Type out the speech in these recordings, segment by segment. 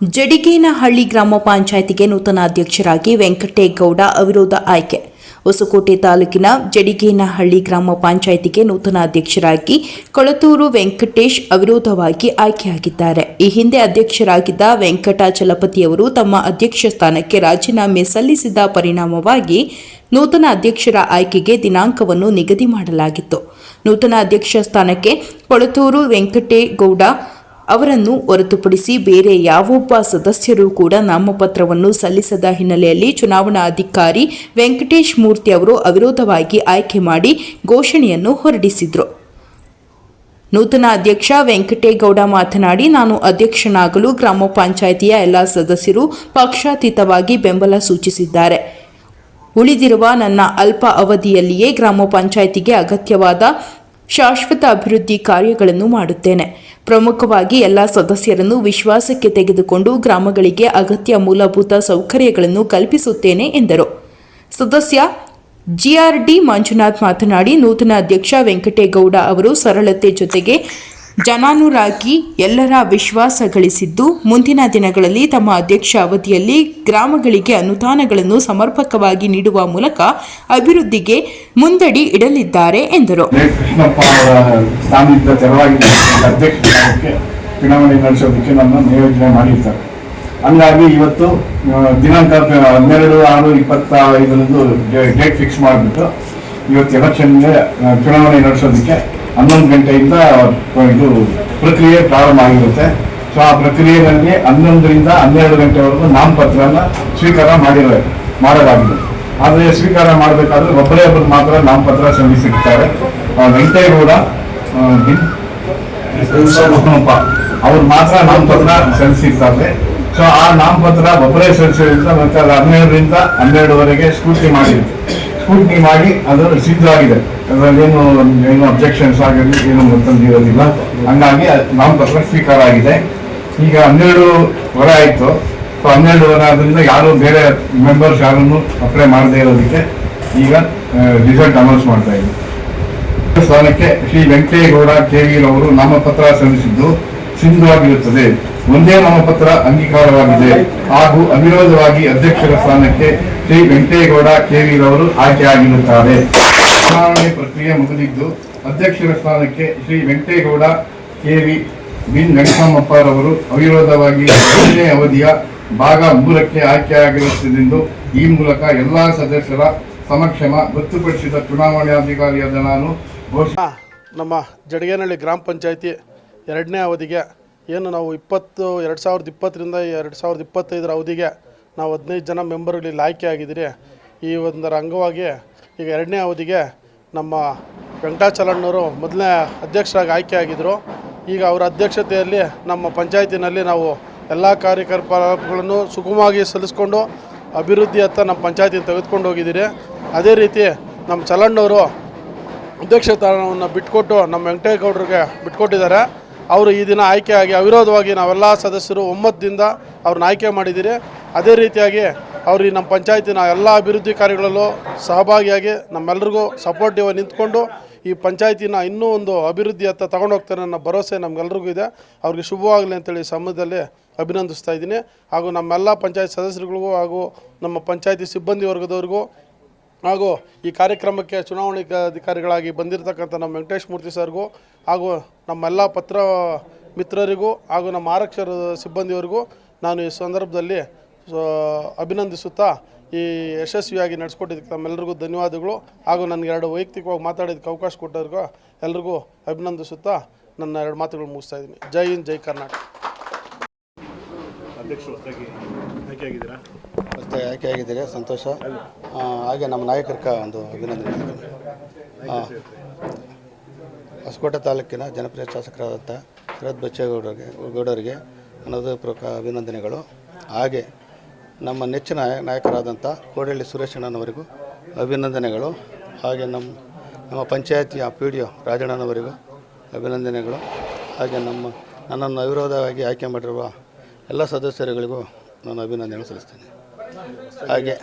ಜಡಿಗೇನಹಳ್ಳಿ ಗ್ರಾಮ ಪಂಚಾಯತಿಗೆ ನೂತನ ಅಧ್ಯಕ್ಷರಾಗಿ ವೆಂಕಟೇಗೌಡ ಅವಿರೋಧ ಆಯ್ಕೆ. ಹೊಸಕೋಟೆ ತಾಲೂಕಿನ ಜಡಿಗೇನಹಳ್ಳಿ ಗ್ರಾಮ ಪಂಚಾಯತಿಗೆ ನೂತನ ಅಧ್ಯಕ್ಷರಾಗಿ ಕೊಳತೂರು ವೆಂಕಟೇಶ್ ಅವಿರೋಧವಾಗಿ ಆಯ್ಕೆಯಾಗಿದ್ದಾರೆ. ಈ ಹಿಂದೆ ಅಧ್ಯಕ್ಷರಾಗಿದ್ದ ವೆಂಕಟಾಚಲಪತಿಯವರು ತಮ್ಮ ಅಧ್ಯಕ್ಷ ಸ್ಥಾನಕ್ಕೆ ರಾಜೀನಾಮೆ ಸಲ್ಲಿಸಿದ ಪರಿಣಾಮವಾಗಿ ನೂತನ ಅಧ್ಯಕ್ಷರ ಆಯ್ಕೆಗೆ ದಿನಾಂಕವನ್ನು ನಿಗದಿ ಮಾಡಲಾಗಿತ್ತು. ನೂತನ ಅಧ್ಯಕ್ಷ ಸ್ಥಾನಕ್ಕೆ ಕೊಳತೂರು ವೆಂಕಟೇಗೌಡ ಅವರನ್ನು ಹೊರತುಪಡಿಸಿ ಬೇರೆ ಯಾವೊಬ್ಬ ಸದಸ್ಯರು ಕೂಡ ನಾಮಪತ್ರವನ್ನು ಸಲ್ಲಿಸದ ಹಿನ್ನೆಲೆಯಲ್ಲಿ ಚುನಾವಣಾ ಅಧಿಕಾರಿ ವೆಂಕಟೇಶ್ ಮೂರ್ತಿ ಅವರು ಅವಿರೋಧವಾಗಿ ಆಯ್ಕೆ ಮಾಡಿ ಘೋಷಣೆಯನ್ನು ಹೊರಡಿಸಿದರು. ನೂತನ ಅಧ್ಯಕ್ಷ ವೆಂಕಟೇಗೌಡ ಮಾತನಾಡಿ, ನಾನು ಅಧ್ಯಕ್ಷನಾಗಲು ಗ್ರಾಮ ಪಂಚಾಯಿತಿಯ ಎಲ್ಲ ಸದಸ್ಯರು ಪಕ್ಷಾತೀತವಾಗಿ ಬೆಂಬಲ ಸೂಚಿಸಿದ್ದಾರೆ. ಉಳಿದಿರುವ ನನ್ನ ಅಲ್ಪ ಅವಧಿಯಲ್ಲಿಯೇ ಗ್ರಾಮ ಪಂಚಾಯಿತಿಗೆ ಅಗತ್ಯವಾದ ಶಾಶ್ವತ ಅಭಿವೃದ್ಧಿ ಕಾರ್ಯಗಳನ್ನು ಮಾಡುತ್ತೇನೆ. ಪ್ರಮುಖವಾಗಿ ಎಲ್ಲ ಸದಸ್ಯರನ್ನು ವಿಶ್ವಾಸಕ್ಕೆ ತೆಗೆದುಕೊಂಡು ಗ್ರಾಮಗಳಿಗೆ ಅಗತ್ಯ ಮೂಲಭೂತ ಸೌಕರ್ಯಗಳನ್ನು ಕಲ್ಪಿಸುತ್ತೇನೆ ಎಂದರು. ಸದಸ್ಯ ಜಿಆರ್ಡಿ ಮಂಜುನಾಥ್ ಮಾತನಾಡಿ, ನೂತನ ಅಧ್ಯಕ್ಷ ವೆಂಕಟೇಗೌಡ ಅವರು ಸರಳತೆ ಜೊತೆಗೆ ಜನಾನುರಾಗಿ ಎಲ್ಲರ ವಿಶ್ವಾಸ ಗಳಿಸಿದ್ದು ಮುಂದಿನ ದಿನಗಳಲ್ಲಿ ತಮ್ಮ ಅಧ್ಯಕ್ಷ ಅವಧಿಯಲ್ಲಿ ಗ್ರಾಮಗಳಿಗೆ ಅನುದಾನಗಳನ್ನು ಸಮರ್ಪಕವಾಗಿ ನೀಡುವ ಮೂಲಕ ಅಭಿವೃದ್ಧಿಗೆ ಮುಂದಡಿ ಇಡಲಿದ್ದಾರೆ ಎಂದರು. ಚುನಾವಣೆ ನಡೆಸೋದಕ್ಕೆ ನನ್ನ ನಿಯೋಜನೆ ಮಾಡಿರ್ತಾರೆ ಹಂಗಾಗಿ ಇವತ್ತು ದಿನಾಂಕ ಹನ್ನೆರಡು, ಆರು ಇಪ್ಪತ್ತ ಐದರಂದು ಡೇಟ್ ಫಿಕ್ಸ್ ಮಾಡಿಬಿಟ್ಟು ಇವತ್ತು ಎಲೆಕ್ಷನ್ಗೆ ಚುನಾವಣೆ ನಡೆಸೋದಕ್ಕೆ ಹನ್ನೊಂದು ಗಂಟೆಯಿಂದ ಇದು ಪ್ರಕ್ರಿಯೆ ಪ್ರಾರಂಭ ಆಗಿರುತ್ತೆ. ಸೊ ಆ ಪ್ರಕ್ರಿಯೆಯಲ್ಲಿ ಹನ್ನೊಂದರಿಂದ ಹನ್ನೆರಡು ಗಂಟೆವರೆಗೂ ನಾಮಪತ್ರನ ಸ್ವೀಕಾರ ಮಾಡಿರ, ಮಾಡಲಾಗಿದೆ. ಆದರೆ ಸ್ವೀಕಾರ ಮಾಡಬೇಕಾದ್ರೆ ಒಬ್ಬರೇ ಒಬ್ಬರು ಮಾತ್ರ ನಾಮಪತ್ರ ಸಲ್ಲಿಸಿರ್ತಾರೆ. ವೆಂಕಟೇಗೌಡ ಅವ್ರು ಮಾತ್ರ ನಾಮಪತ್ರ ಸಲ್ಲಿಸಿರ್ತಾರೆ. ಸೊ ಆ ನಾಮಪತ್ರ ಒಬ್ಬರೇ ಸಲ್ಲಿಸೋದ್ರಿಂದ ಮತ್ತೆ ಹನ್ನೆರಡರಿಂದ ಹನ್ನೆರಡುವರೆಗೆ ಸ್ಕೂಟಿ ಮಾಡಿರುತ್ತೆ. ಸ್ಕೂಟಿ ಮಾಡಿ ಅದು ಸಿದ್ಧವಾಗಿದೆ. ಅದರಲ್ಲಿ ಏನು ಏನು ಅಬ್ಜೆಕ್ಷನ್ಸ್ ಆಗಿರಲಿ, ಏನು ತಂದಿರೋದಿಲ್ಲ ಹಂಗಾಗಿ ನಾವು ನಾಮಪತ್ರ ಸ್ವೀಕಾರ ಆಗಿದೆ. ಈಗ ಹನ್ನೆರಡು ವರ ಆಯಿತು. ಸೊ ಹನ್ನೆರಡು ವರ ಆದ್ರಿಂದ ಯಾರು ಬೇರೆ ಮೆಂಬರ್ಸ್ ಯಾರನ್ನು ಅಪ್ಲೈ ಮಾಡದೇ ಇರೋದಕ್ಕೆ ಈಗ ರಿಸಲ್ಟ್ ಅನೌನ್ಸ್ ಮಾಡ್ತಾ ಇದ್ದೀವಿ ಸ್ಥಾನಕ್ಕೆ ಶ್ರೀ ವೆಂಕಟೇಗೌಡ ಕೆ ವಿರವರು ನಾಮಪತ್ರ ಸಲ್ಲಿಸಿದ್ದು. ಸಿಂಧುವಾಗಿರುತ್ತದೆ ಒಂದೇ ನಾಮಪತ್ರ ಅಂಗೀಕಾರವಾಗಿದೆ. ಹಾಗೂ ಅವಿರೋಧವಾಗಿ ಅಧ್ಯಕ್ಷರ ಸ್ಥಾನಕ್ಕೆ ಶ್ರೀ ವೆಂಕಟೇಗೌಡ ಕೆವಿರವರು ಆಯ್ಕೆಯಾಗಿರುತ್ತಾರೆ ಚುನಾವಣೆ ಪ್ರಕ್ರಿಯೆ ಮುಗಿದಿದ್ದು, ಅಧ್ಯಕ್ಷರ ಸ್ಥಾನಕ್ಕೆ ಶ್ರೀ ವೆಂಕಟೇಗೌಡ ಕೆವಿ ಬಿನ್ ವೆಂಕಟಮ್ಮಪ್ಪರವರು ಅವಿರೋಧವಾಗಿ ಎರಡನೇ ಅವಧಿಯ ಭಾಗ ಮೂರಕ್ಕೆ ಆಯ್ಕೆಯಾಗಿರುತ್ತದೆಂದು ಈ ಮೂಲಕ ಎಲ್ಲಾ ಸದಸ್ಯರ ಸಮಕ್ಷಮ ಗೊತ್ತುಪಡಿಸಿದ ಚುನಾವಣಾಧಿಕಾರಿಯಾದ ನಾನು ನಮ್ಮ ಜಡಗೇನಹಳ್ಳಿ ಗ್ರಾಮ ಪಂಚಾಯತಿ ಎರಡನೇ ಅವಧಿಗೆ ಏನು ನಾವು ಇಪ್ಪತ್ತು, ಎರಡು ಸಾವಿರದ ಇಪ್ಪತ್ತರಿಂದ ಎರಡು ಸಾವಿರದ ಇಪ್ಪತ್ತೈದರ ಅವಧಿಗೆ ನಾವು ಹದಿನೈದು ಜನ ಮೆಂಬರ್ಗಳಲ್ಲಿ ಆಯ್ಕೆ ಆಗಿದ್ದೀರಿ. ಈ ಒಂದರ ಅಂಗವಾಗಿ ಈಗ ಎರಡನೇ ಅವಧಿಗೆ ನಮ್ಮ ವೆಂಕಟಾಚಲಣ್ಣವರು ಮೊದಲನೇ ಅಧ್ಯಕ್ಷರಾಗಿ ಆಯ್ಕೆ ಆಗಿದ್ದರು ಈಗ ಅವರ ಅಧ್ಯಕ್ಷತೆಯಲ್ಲಿ ನಮ್ಮ ಪಂಚಾಯತಿನಲ್ಲಿ ನಾವು ಎಲ್ಲ ಕಾರ್ಯಕಲಾಪಗಳನ್ನು ಸುಗಮವಾಗಿ ಸಲ್ಲಿಸ್ಕೊಂಡು ಅಭಿವೃದ್ಧಿಯತ್ತ ನಮ್ಮ ಪಂಚಾಯತಿನ ತೆಗೆದುಕೊಂಡು ಹೋಗಿದ್ದೀರಿ. ಅದೇ ರೀತಿ ನಮ್ಮ ಚಲಣ್ಣವರು ಅಧ್ಯಕ್ಷ ಸ್ಥಾನವನ್ನು ಬಿಟ್ಕೊಟ್ಟು ನಮ್ಮ ವೆಂಕಟೇಗೌಡರಿಗೆ ಬಿಟ್ಕೊಟ್ಟಿದ್ದಾರೆ. ಅವರು ಈ ದಿನ ಆಯ್ಕೆಯಾಗಿ ಅವಿರೋಧವಾಗಿ ನಾವೆಲ್ಲ ಸದಸ್ಯರು ಒಮ್ಮತದಿಂದ ಅವ್ರನ್ನ ಆಯ್ಕೆ ಮಾಡಿದ್ದೀರಿ. ಅದೇ ರೀತಿಯಾಗಿ ಅವರು ಈ ನಮ್ಮ ಪಂಚಾಯತಿನ ಎಲ್ಲ ಅಭಿವೃದ್ಧಿ ಕಾರ್ಯಗಳಲ್ಲೂ ಸಹಭಾಗಿಯಾಗಿ ನಮ್ಮೆಲ್ಲರಿಗೂ ಸಪೋರ್ಟಿವ್ ನಿಂತ್ಕೊಂಡು ಈ ಪಂಚಾಯತಿನ ಇನ್ನೂ ಒಂದು ಅಭಿವೃದ್ಧಿಯತ್ತ ತಗೊಂಡು ಹೋಗ್ತಾರೆ ಅನ್ನೋ ಭರವಸೆ ನಮ್ಗೆಲ್ರಿಗೂ ಇದೆ. ಅವ್ರಿಗೆ ಶುಭವಾಗಲಿ ಅಂತೇಳಿ ಸಮಯದಲ್ಲಿ ಅಭಿನಂದಿಸ್ತಾ ಇದ್ದೀನಿ. ಹಾಗೂ ನಮ್ಮೆಲ್ಲ ಪಂಚಾಯತ್ ಸದಸ್ಯರುಗಳಿಗೂ ಹಾಗೂ ನಮ್ಮ ಪಂಚಾಯತಿ ಸಿಬ್ಬಂದಿ ವರ್ಗದವ್ರಿಗೂ ಹಾಗೂ ಈ ಕಾರ್ಯಕ್ರಮಕ್ಕೆ ಚುನಾವಣಾ ಅಧಿಕಾರಿಗಳಾಗಿ ಬಂದಿರತಕ್ಕಂಥ ನಮ್ಮ ವೆಂಕಟೇಶ್ ಮೂರ್ತಿ ಸರ್ಗೂ ಹಾಗೂ ನಮ್ಮೆಲ್ಲ ಪತ್ರ ಮಿತ್ರರಿಗೂ ಹಾಗೂ ನಮ್ಮ ಆರಕ್ಷರ ಸಿಬ್ಬಂದಿಯವರಿಗೂ ನಾನು ಈ ಸಂದರ್ಭದಲ್ಲಿ ಅಭಿನಂದಿಸುತ್ತಾ ಈ ಯಶಸ್ವಿಯಾಗಿ ನಡೆಸ್ಕೊಟ್ಟಿದ್ದಕ್ಕೆ ತಮ್ಮೆಲ್ಲರಿಗೂ ಧನ್ಯವಾದಗಳು ಹಾಗೂ ನನಗೆ ಎರಡು ವೈಯಕ್ತಿಕವಾಗಿ ಮಾತಾಡೋದಕ್ಕೆ ಅವಕಾಶ ಕೊಟ್ಟವ್ರಿಗೂ ಎಲ್ರಿಗೂ ಅಭಿನಂದಿಸುತ್ತಾ ನನ್ನ ಎರಡು ಮಾತುಗಳು ಮುಗಿಸ್ತಾ ಇದ್ದೀನಿ. ಜೈ ಹಿಂದ್, ಜೈ ಕರ್ನಾಟಕ. ಮತ್ತೆ ಆಯ್ಕೆ ಆಗಿದ್ದೀರಿ ಸಂತೋಷ ಹಾಗೆ ನಮ್ಮ ನಾಯಕರ ಒಂದು ಅಭಿನಂದನೆ. ಹಾಂ ಹೊಸಕೋಟೆ ತಾಲೂಕಿನ ಜನಪ್ರಿಯ ಶಾಸಕರಾದಂಥ ಶರತ್ ಬಚ್ಚೇಗೌಡರಿಗೆ, ಗೌಡರಿಗೆ ಹೃದಯಪೂರ್ವಕ ಅಭಿನಂದನೆಗಳು. ಹಾಗೆ ನಮ್ಮ ನೆಚ್ಚಿನ ನಾಯ- ನಾಯಕರಾದಂಥ ಕೋಡಳ್ಳಿ ಸುರೇಶಣ್ಣನವರಿಗೂ ಅಭಿನಂದನೆಗಳು. ಹಾಗೆ ನಮ್ಮ ನಮ್ಮ ಪಂಚಾಯತಿಯ ಪಿ ಡಿ ಒ ರಾಜಣ್ಣನವರಿಗೂ ಅಭಿನಂದನೆಗಳು. ಹಾಗೆ ನಮ್ಮ, ನನ್ನನ್ನು ಅವಿರೋಧವಾಗಿ ಆಯ್ಕೆ ಮಾಡಿರುವ ಎಲ್ಲ ಸದಸ್ಯರುಗಳಿಗೂ ನಾನು ಅಭಿನಂದನೆ ಸಲ್ಲಿಸ್ತೇನೆ. ಹಾಗೆ.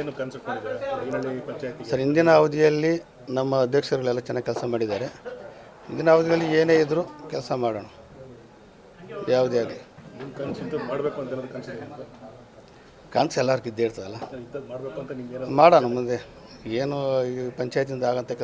ಏನು ಸರ್ ಇಂದಿನ ಅವಧಿಯಲ್ಲಿ ನಮ್ಮ ಅಧ್ಯಕ್ಷರುಗಳೆಲ್ಲ ಚೆನ್ನಾಗಿ ಕೆಲಸ ಮಾಡಿದ್ದಾರೆ. ಇಂದಿನ ಅವಧಿಯಲ್ಲಿ ಏನೇ ಇದ್ದರೂ ಕೆಲಸ ಮಾಡೋಣ. ಯಾವುದೇ ಆಗಲಿ. ಕನಸು ಎಲ್ಲರಿಗೂ ಇದ್ದೇ ಇರ್ತದಲ್ಲ. ಮಾಡೋಣ ಮುಂದೆ. ಏನು ಈ ಪಂಚಾಯತಿಂದ ಆಗಂತ ಕೆಲಸ